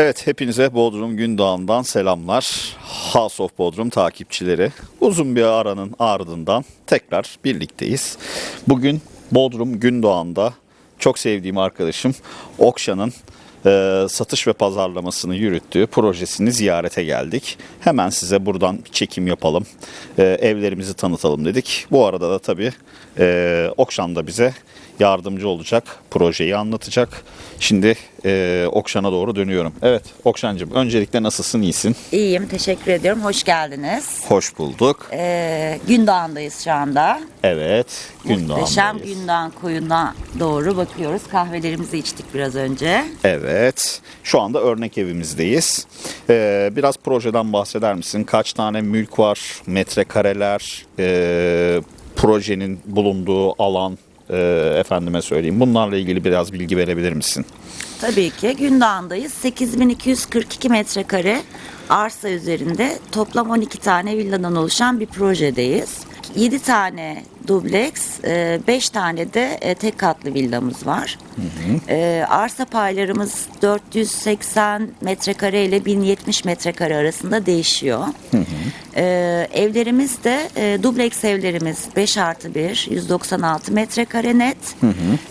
Evet, hepinize Bodrum Gündoğan'dan selamlar. House of Bodrum takipçileri. Uzun bir aranın ardından tekrar birlikteyiz. Bugün Bodrum Gündoğan'da çok sevdiğim arkadaşım Okşan'ın e, satış ve pazarlamasını yürüttüğü projesini ziyarete geldik. Hemen size buradan çekim yapalım. E, evlerimizi tanıtalım dedik. Bu arada da tabii e, Okşan da bize yardımcı olacak. Projeyi anlatacak. Şimdi e, Okşan'a doğru dönüyorum. Evet Okşan'cığım öncelikle nasılsın? iyisin? İyiyim, teşekkür ediyorum. Hoş geldiniz. Hoş bulduk. Ee, Gündoğan'dayız şu anda. Evet. Muhteşem Gündoğan'dayız. Gündoğan koyuna doğru bakıyoruz. Kahvelerimizi içtik biraz önce. Evet. Şu anda örnek evimizdeyiz. Ee, biraz projeden bahseder misin? Kaç tane mülk var? Metrekareler? ee, projenin bulunduğu alan? Ee, efendime söyleyeyim. Bunlarla ilgili biraz bilgi verebilir misin? Tabii ki Gündoğan'dayız. 8242 metrekare arsa üzerinde toplam 12 tane villadan oluşan bir projedeyiz. 7 tane dubleks, 5 tane de e, tek katlı villamız var. E, Arsa paylarımız 480 metrekare ile 1070 metrekare arasında değişiyor. E, Evlerimiz de e, dubleks evlerimiz 5 artı 1, 196 metrekare net.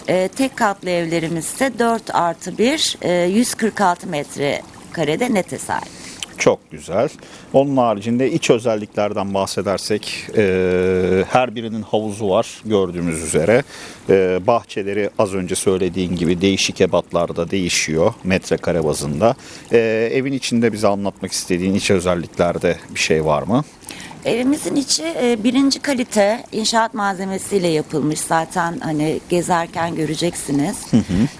E, Tek katlı evlerimiz ise 4 artı 1, e, 146 metrekarede nete sahip. Çok güzel. Onun haricinde iç özelliklerden bahsedersek e, her birinin havuzu var gördüğümüz üzere. E, bahçeleri az önce söylediğin gibi değişik ebatlarda değişiyor metrekare bazında. E, evin içinde bize anlatmak istediğin iç özelliklerde bir şey var mı? Evimizin içi e, birinci kalite inşaat malzemesiyle yapılmış. Zaten hani gezerken göreceksiniz.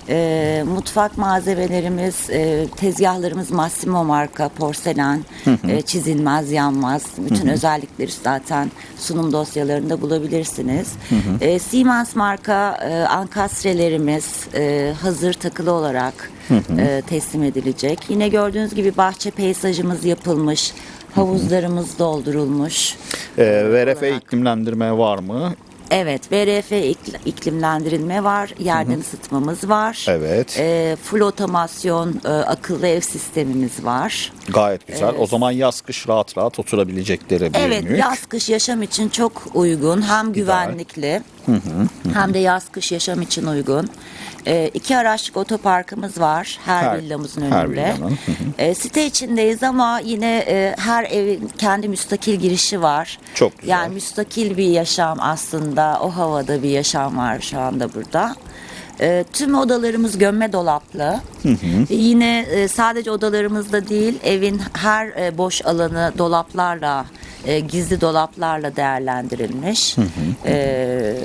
E, mutfak malzemelerimiz, e, tezgahlarımız Massimo marka porselen, e, çizilmez, yanmaz. Bütün özellikleri zaten sunum dosyalarında bulabilirsiniz. E, Siemens marka e, ankastrelerimiz e, hazır takılı olarak e, teslim edilecek. Yine gördüğünüz gibi bahçe peyzajımız yapılmış. Havuzlarımız doldurulmuş. E, VRF iklimlendirme var mı? Evet, VRF ikl- iklimlendirilme var, yerden ısıtmamız var. Evet. Ee, full otomasyon e, akıllı ev sistemimiz var. Gayet güzel. O zaman yaz kış rahat rahat oturabilecekleri bir Evet, mülk. yaz kış yaşam için çok uygun. Hem güvenlikli hem de yaz kış yaşam için uygun. Ee, iki araçlık otoparkımız var her, Her- villamızın her önünde. villanın, hı Ee, site içindeyiz ama yine e, her evin kendi müstakil girişi var. Çok güzel. Yani müstakil bir yaşam aslında. O havada bir yaşam var şu anda burada. Ee, tüm odalarımız gömme dolaplı. Yine e, sadece odalarımızda değil, evin her e, boş alanı dolaplarla, e, gizli dolaplarla değerlendirilmiş. Ee,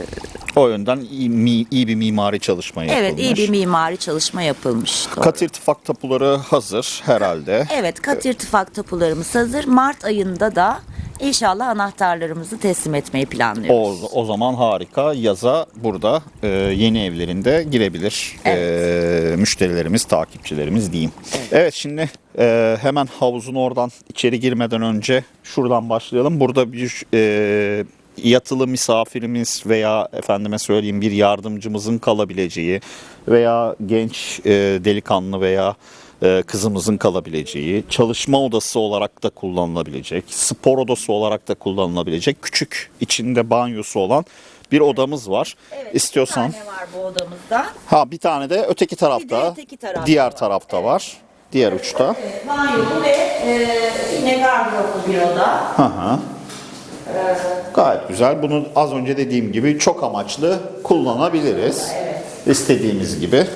O yönden iyi, mi- iyi bir mimari çalışma yapılmış. evet, iyi bir mimari çalışma yapılmış. Doğru. Kat irtifak tapuları hazır herhalde. Evet, kat irtifak tapularımız hazır. Mart ayında da inşallah anahtarlarımızı teslim etmeyi O, planlıyoruz. o zaman harika. Yaza burada e, yeni evlerinde girebilir e, müşterilerimiz, takipçilerimiz diyeyim. Evet, şimdi e, hemen havuzun oradan içeri girmeden önce şuradan başlayalım. Burada bir e, yatılı misafirimiz veya efendime söyleyeyim bir yardımcımızın kalabileceği veya genç e, delikanlı veya e, kızımızın kalabileceği, çalışma odası olarak da kullanılabilecek, spor odası olarak da kullanılabilecek küçük içinde banyosu olan bir odamız var. İstiyorsan Bir tane var bu odamızda. ha bir tane de öteki tarafta, öteki tarafta diğer var. tarafta var. Diğer uçta. Banyolu ve e, yine gardıroplu bir oda. Hı hı. Gayet güzel. Bunu az önce dediğim gibi çok amaçlı kullanabiliriz. İstediğimiz gibi.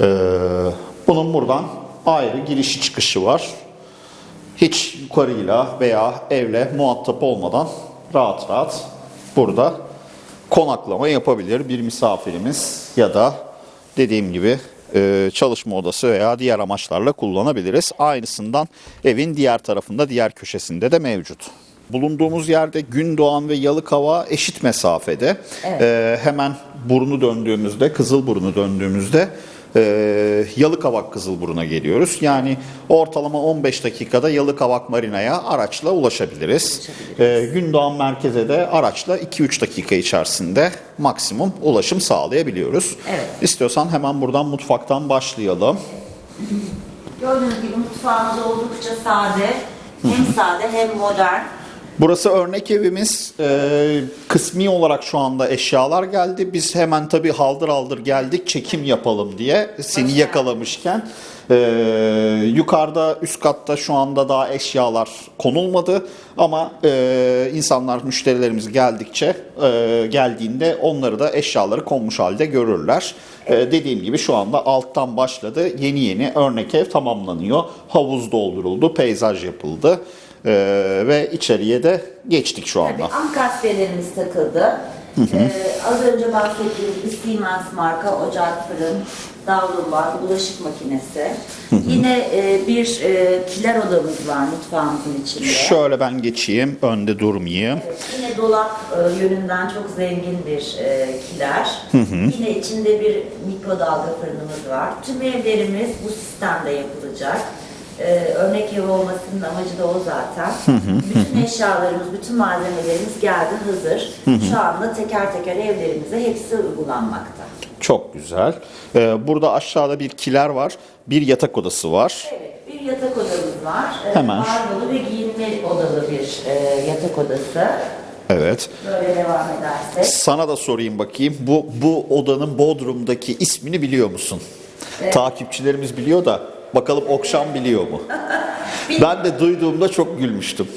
Ee, bunun buradan ayrı girişi çıkışı var. Hiç yukarıyla veya evle muhatap olmadan rahat rahat burada konaklama yapabilir bir misafirimiz ya da dediğim gibi e, çalışma odası veya diğer amaçlarla kullanabiliriz. Aynısından evin diğer tarafında, diğer köşesinde de mevcut. Bulunduğumuz yerde Gündoğan ve Yalıkava eşit mesafede. E, hemen burnu döndüğümüzde, Kızılburnu döndüğümüzde e, Yalıkavak Kızılburnu'na geliyoruz. Yani ortalama 15 dakikada Yalıkavak Marina'ya araçla ulaşabiliriz. E, Gündoğan merkeze de araçla 2-3 dakika içerisinde maksimum ulaşım sağlayabiliyoruz. Evet. İstiyorsan hemen buradan mutfaktan başlayalım. Gördüğünüz gibi mutfağımız oldukça sade. Hem sade hem modern. Burası örnek evimiz. Ee, kısmi olarak şu anda eşyalar geldi. Biz hemen tabii haldır haldır geldik çekim yapalım diye seni yakalamışken. Ee, yukarıda üst katta şu anda daha eşyalar konulmadı ama e, insanlar müşterilerimiz geldikçe e, geldiğinde onları da eşyaları konmuş halde görürler. Ee, dediğim gibi şu anda alttan başladı. Yeni yeni örnek ev tamamlanıyor. Havuz dolduruldu, peyzaj yapıldı. Ee, ve içeriye de geçtik şu Tabii anda. ankasvelerimiz takıldı. Ee, az önce bahsettiğimiz Siemens marka ocak, fırın, davlum var, bulaşık makinesi. Yine e, bir e, kiler odamız var mutfağımızın içinde. Şöyle ben geçeyim, önde durmayayım. Evet, Yine dolap e, yönünden çok zengin bir e, kiler. Yine içinde bir mikrodalga fırınımız var. Tüm evlerimiz bu sistemde yapılacak. E, örnek ev olmasının amacı da o zaten. bütün eşyalarımız, bütün malzemelerimiz geldi hazır. Şu anda teker teker evlerimize hepsi uygulanmakta. Çok güzel. Ee, burada aşağıda bir kiler var, bir yatak odası var. Evet, bir yatak odamız var. E, Hemen. Banyolu ve giyinme odalı bir e, yatak odası. Evet. Böyle devam edersek. Sana da sorayım bakayım. Bu bu odanın Bodrum'daki ismini biliyor musun? Takipçilerimiz biliyor da bakalım Okşan biliyor mu? ben de duyduğumda çok gülmüştüm.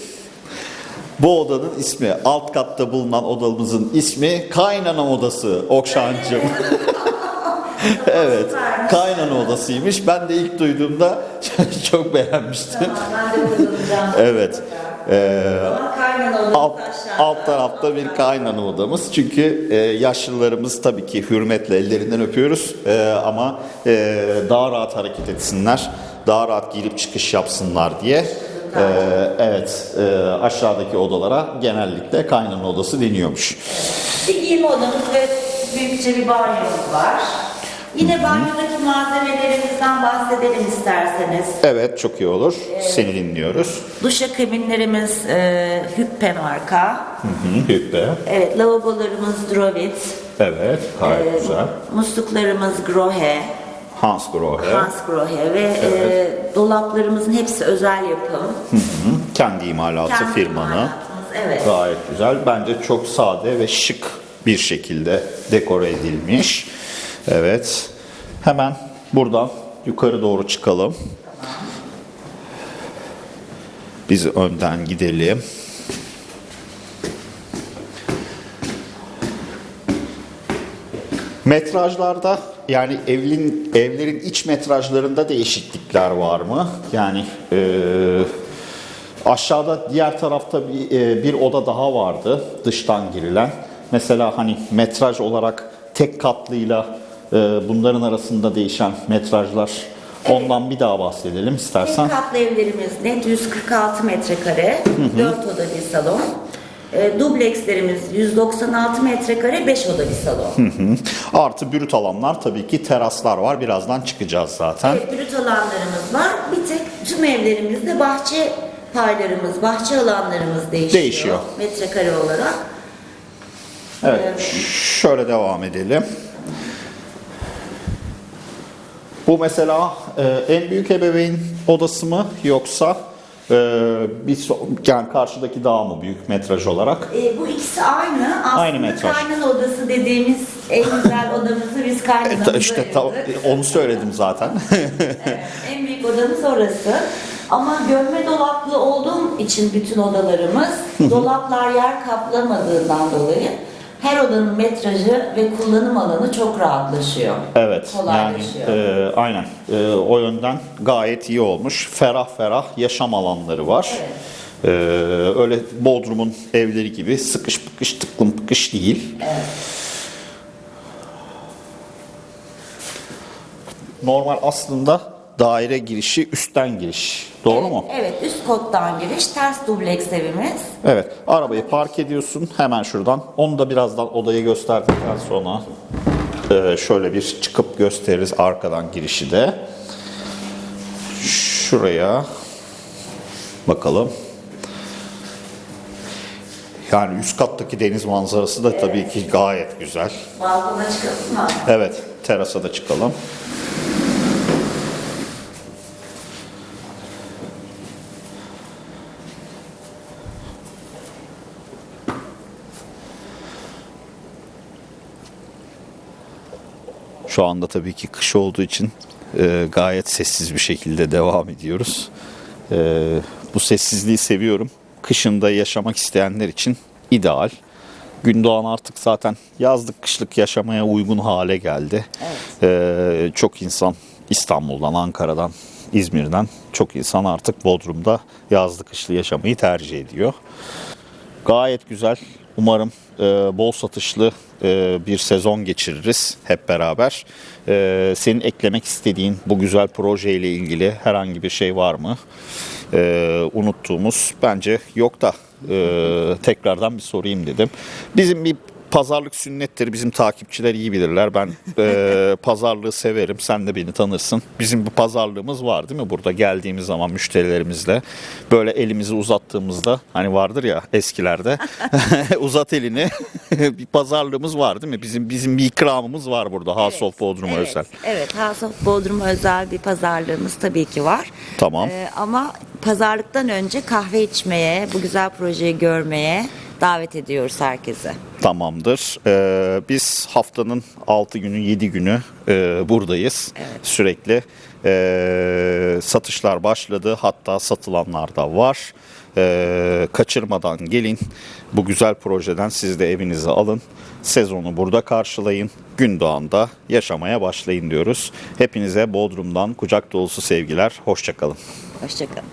Bu odanın ismi, alt katta bulunan odamızın ismi Kaynana Odası Okşancığım. evet. Kaynana Odasıymış. Ben de ilk duyduğumda çok beğenmiştim. Tamam, ben de. Evet. Ee, kaynana odamız alt, aşağıda. alt tarafta bir kaynana odamız. Çünkü e, yaşlılarımız tabii ki hürmetle ellerinden öpüyoruz. E, ama e, daha rahat hareket etsinler, daha rahat girip çıkış yapsınlar diye. e, evet, e, aşağıdaki odalara genellikle kaynana odası deniyormuş. Bir giyinme odamız ve büyükçe bir banyomuz var. Yine banyodaki malzemelerimizden bahsedelim isterseniz. Evet, çok iyi olur. Seni dinliyoruz. Duşakabinlerimiz e, Hüppe marka. Hı hı, Hüppe. Evet, lavabolarımız Drovit. Evet, gayet E, güzel. Musluklarımız Grohe. Hans Grohe. Hans Grohe ve e, dolaplarımızın hepsi özel yapım. Hı, Kendi imalatı Kendi firmanı. imalatımız, Evet. Gayet güzel. Bence çok sade ve şık bir şekilde dekore edilmiş. Evet. Hemen buradan yukarı doğru çıkalım. Biz önden gidelim. Metrajlarda yani evin evlerin iç metrajlarında değişiklikler var mı? Yani eee Aşağıda diğer tarafta bir, e, bir oda daha vardı dıştan girilen. Mesela hani metraj olarak tek katlıyla e, bunların arasında değişen metrajlar. Ondan bir daha bahsedelim istersen. Tek katlı evlerimiz net 146 metrekare, 4 oda bir salon. E, dublekslerimiz 196 metrekare, 5 oda bir salon. Hı. Artı brüt alanlar tabii ki teraslar var. Birazdan çıkacağız zaten. Evet, brüt alanlarımız var. Bir tek tüm evlerimizde bahçe paylarımız, bahçe alanlarımız değişiyor. Değişiyor. Metrekare olarak. Evet. Şöyle devam edelim. Bu mesela e, en büyük ebeveyn odası mı yoksa e, bir so- yani karşıdaki daha mı büyük metraj olarak? E, bu ikisi aynı. Aslında Aynı metraj. kaynana odası dediğimiz en güzel odamızı biz kaynanamıza E, işte ta- ayırdık. onu söyledim zaten. Evet, en büyük odamız orası. Ama gömme dolaplı olduğum için bütün odalarımız dolaplar yer kaplamadığından dolayı her odanın metrajı ve kullanım alanı çok rahatlaşıyor. Evet yani Kolaylaşıyor. e, aynen E, o yönden gayet iyi olmuş. Ferah ferah yaşam alanları var. E, öyle Bodrum'un evleri gibi sıkış pıkış tıklım pıkış değil. Normal aslında daire girişi üstten giriş. Doğru evet, mu? Evet, üst kottan giriş, ters dubleks evimiz. Evet. Arabayı park ediyorsun hemen şuradan. Onu da birazdan odayı gösterdikten sonra e, şöyle bir çıkıp gösteririz arkadan girişi de. Şuraya bakalım. Yani üst kattaki deniz manzarası da tabii ki gayet güzel. Balkona çıkalım mı? Evet, terasa da çıkalım. Şu anda tabii ki kış olduğu için e, gayet sessiz bir şekilde devam ediyoruz. E, bu sessizliği seviyorum. Kışında yaşamak isteyenler için ideal. Gündoğan artık zaten yazlık kışlık yaşamaya uygun hale geldi. E, çok insan İstanbul'dan, Ankara'dan, İzmir'den çok insan artık Bodrum'da yazlık kışlı yaşamayı tercih ediyor. Gayet güzel. Umarım e, bol satışlı e, bir sezon geçiririz hep beraber. E, senin eklemek istediğin bu güzel projeyle ilgili herhangi bir şey var mı? E, unuttuğumuz bence yok da e, tekrardan bir sorayım dedim. Bizim bir pazarlık sünnettir. Bizim takipçiler iyi bilirler. Ben e, pazarlığı severim. Sen de beni tanırsın. Bizim bir pazarlığımız var değil mi? Burada geldiğimiz zaman müşterilerimizle böyle elimizi uzattığımızda hani vardır ya eskilerde uzat elini bir pazarlığımız var değil mi? Bizim bizim bir ikramımız var burada House of Bodrum'a evet, özel. Evet, House of Bodrum'a özel bir pazarlığımız tabii ki var. Tamam. Ee, ama pazarlıktan önce kahve içmeye, bu güzel projeyi görmeye davet ediyoruz herkese. Tamamdır. Ee, biz haftanın 6 günü 7 günü e, buradayız. Sürekli Ee, satışlar başladı. Hatta satılanlar da var. Ee, kaçırmadan gelin. Bu güzel projeden siz de evinize alın. Sezonu burada karşılayın. Gündoğan'da yaşamaya başlayın diyoruz. Hepinize Bodrum'dan kucak dolusu sevgiler. Hoşçakalın. Hoşçakalın.